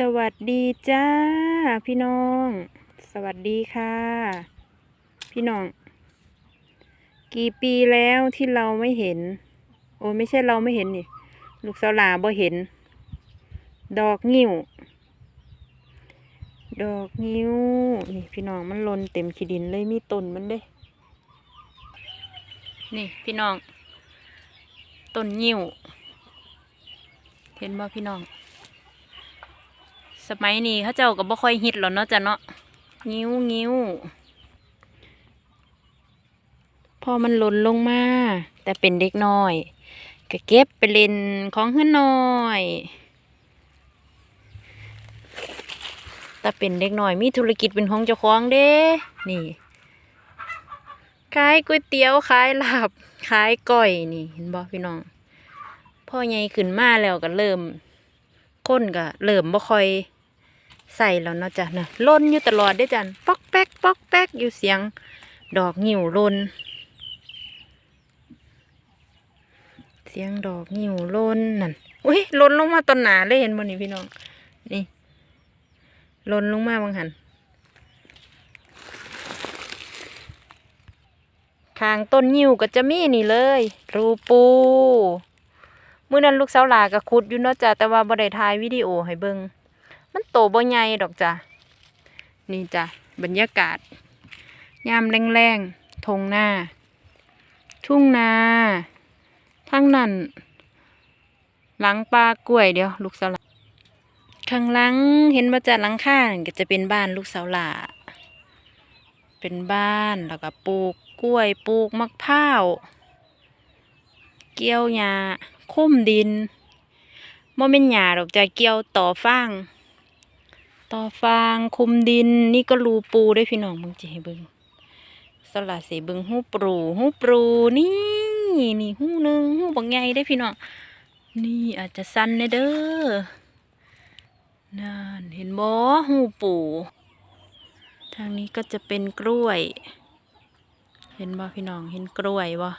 สวัสดีจ้า พี่น้อง สวัสดีค่ะ พี่น้อง กี่ปีแล้วที่เราไม่เห็น โอ้ไม่ใช่เราไม่เห็นนี่ลูกสาวหลาบ่เห็น ดอกงิ้วดอกงิ้วนี่พี่น้องมันหลนเต็มขีดินเลยมีต้นมันเด้ นี่พี่น้องต้นงิ้วเห็นบ่พี่น้อง สมัยนี้เขาเจ้าก็บ่ค่อยฮิตหรอกเนาะจ้ะเนาะงิ้วงิ้วพอมันหล่นลงมา แต่เป็นเด็กน้อยก็เก็บไปเล่นของเฮือนน้อยแต่เป็นเด็กน้อยมีธุรกิจเป็นของเจ้าของเด้ นี่ขายก๋วยเตี๋ยวขายลาบขายก้อยนี่เห็นบ่พี่น้องพ่อใหญ่ขึ้นมาแล้วก็เริ่มก้นก็เริ่มบ่ค่อย ใส่แล้วเนาะจ้ะนะล่นอยู่ตลอดได้จันป๊อกแป๊กป๊อกแป๊กอยู่เสียง ดอกงิ้วล่นเสียงดอกงิ้วล่นนั่นอุ้ยล่นลงมาต้นหนาเลยเห็นบ่นี่พี่น้อง นี่ล่นลงมาบางหันข้างต้นงิ้วก็จะมีนี่เลย รูปูเมื้อนั้นลูกสาวหลาก็ขุดอยู่เนาะจ้ะแต่ว่าบ่ได้ถ่ายวิดีโอให้เบิ่ง มันโตบ่ใหญ่ดอกจ้ะนี่จ้ะบรรยากาศ ยามแรงๆทงหน้า ทุ่งนาทั้งนั้น หลังปลากล้วยเดียว ลูกสาวหลาข้างหลังเห็นบ่จ้ะหลังคานั่นก็จะเป็นบ้านลูกสาวหลาเป็นบ้านแล้วก็ปลูกกล้วยปลูกมะพร้าวเกี่ยวหญ้าคุ้มดินบ่เป็นหญ้าดอกจ้ะเกี่ยวต่อฟาง ต่อฟางคุมดินนี่ก็รูปูได้พี่น้องมึงจะให้เบิงสลัดสีเบิงหูปรูหูปรูนี่นี่หูหนึ่งหูบางใหญ่ได้พี่น้องนี่อาจจะสั้นแน่เด้อนั่นเห็นบ่หูปูทางนี้ก็จะเป็นกล้วย เห็นบ่พี่น้องเห็นกล้วยบ่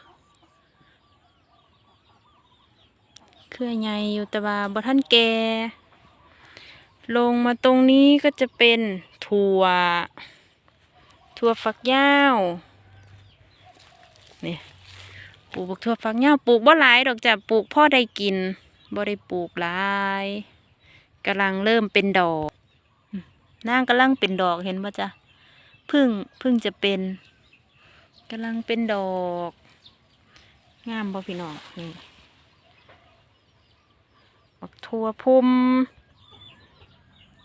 เครือใหญ่อยู่แต่ว่าบ่ท่านแก่ ลงมาตรงนี้ก็จะเป็นถั่ว ถั่วฝักยาวนี่ปลูกถั่วฝักยาวปลูกบ่หลายดอกจ้ะปลูกพ่อได้กินบ่ได้ปลูกหลายกำลังเริ่มเป็นดอกนางกำลังเป็นดอกเห็นบ่จ้ะพึ่งพึ่งจะเป็นกำลังเป็นดอกงามบ่พี่น้องนี่บักทั่วพุ่ม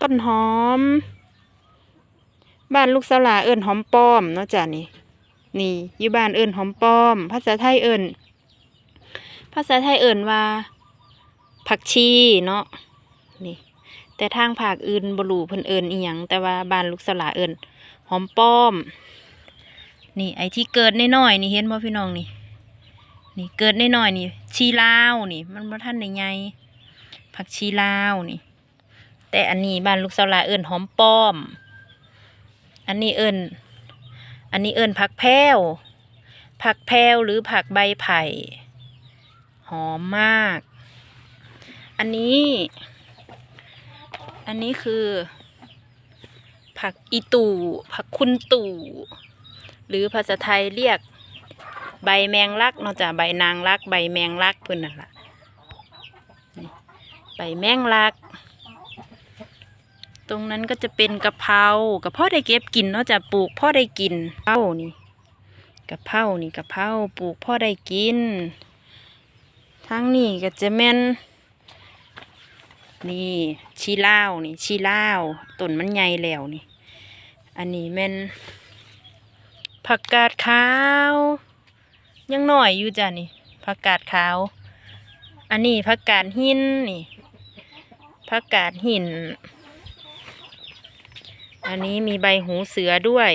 ต้นหอม บ้านลูกสลาเอิญหอมป้อมเนาะจ้ะนี่ นี่อยู่บ้านเอิญหอมป้อม ภาษาไทยเอิญภาษาไทยเอิญว่า ผักชีเนาะนี่ แต่ทางภาคอื่นบรูเพิ่นเอิญอีหยังแต่ว่าบ้านลูกสลาเอิญหอมป้อม นี่ไอที่เกิดน้อยๆนี่เห็นบ่พี่น้องนี่ นี่เกิดน้อยๆนี่ ชีลาวนี่ มันบ่ทันได้ใหญ่ผักชีลาวนี่ แต่อันนี้บ้านลูกสาวลาเอิญหอมป้อม อันนี้เอิญอันนี้เอิญผักแพรวผักแพรวหรือผักใบไผ่ หอมมาก อันนี้ อันนี้คือ ผักอีตู่ ผักคุณตู่ หรือภาษาไทยเรียกใบแมงลักเนาะจ้ะใบนางลัก ใบแมงลักเพื่อนนั่นแหละใบแมงลัก ตรงนั้นก็จะเป็นกะเพรากับพ่อได้เก็บกินเนาะจะปลูกพ่อได้กินเผานี่กะเพรานี่กะเพราปลูกพ่อได้กินทั้งนี้ก็จะแม่นนี่ชีลาวนี่ชีลาวต้นมันใหญ่แล้วนี่ อันนี้แม่นผักกาดขาว ยังหน่อยอยู่จ้ะนี่ผักกาดขาว อันนี้ผักกาดหินนี่ผักกาดหิน อันนี้มีใบหูเสือด้วย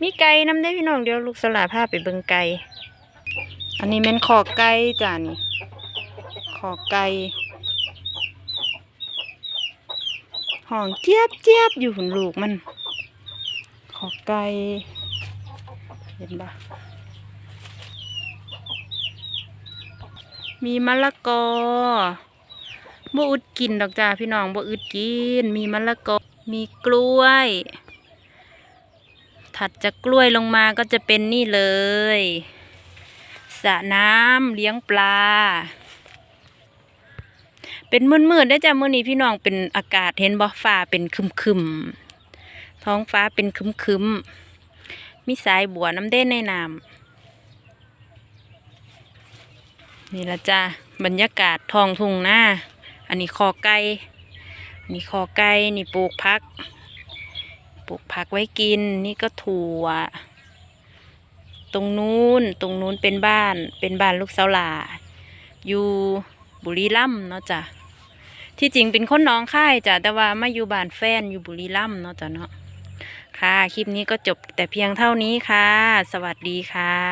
มีไก่น้ำได้พี่น้องเดี๋ยวลูกสลาพาไปเบิงไก่ อันนี้เป็นขอไก่จ้ะนี่ขอไก่ห้องเจี๊ยบเจี๊ยบอยู่หุ่นลูกมัน ขอไก่เห็นปะมีมะละกอบ่อึดกินดอกจ้าพี่น้องบ่อึดกิน มีมะละกอ มีกล้วย ถัดจากกล้วยลงมาก็จะเป็นนี่เลยสระน้ำเลี้ยงปลา เป็นมืดๆได้จ้ะมื้อนี้พี่น้องเป็นอากาศเห็นบ่ฟ้าเป็นคึมๆท้องฟ้าเป็นคึมๆมีสายบัวน้ำเด้ในน้ำนี่ละจ้ะบรรยากาศท้องทุ่งหน้า อันนี้คอไก่ นนี้คอไก่นี่ปลูกพัก ปลูกผักไว้กิน นี่ก็ถั่ว ตรงนู้น ตรงนู้นเป็นบ้าน เป็นบ้านลูกสาวหลา อยู่บุรีรัมย์เนาะจ้ะ ที่จริงเป็นคนน้องค่ายจ้ะ แต่ว่ามาอยู่บ้านแฟนอยู่บุรีรัมย์เนาะจ้ะเนาะ ค่ะ คลิปนี้ก็จบแต่เพียงเท่านี้ค่ะ สวัสดีค่ะ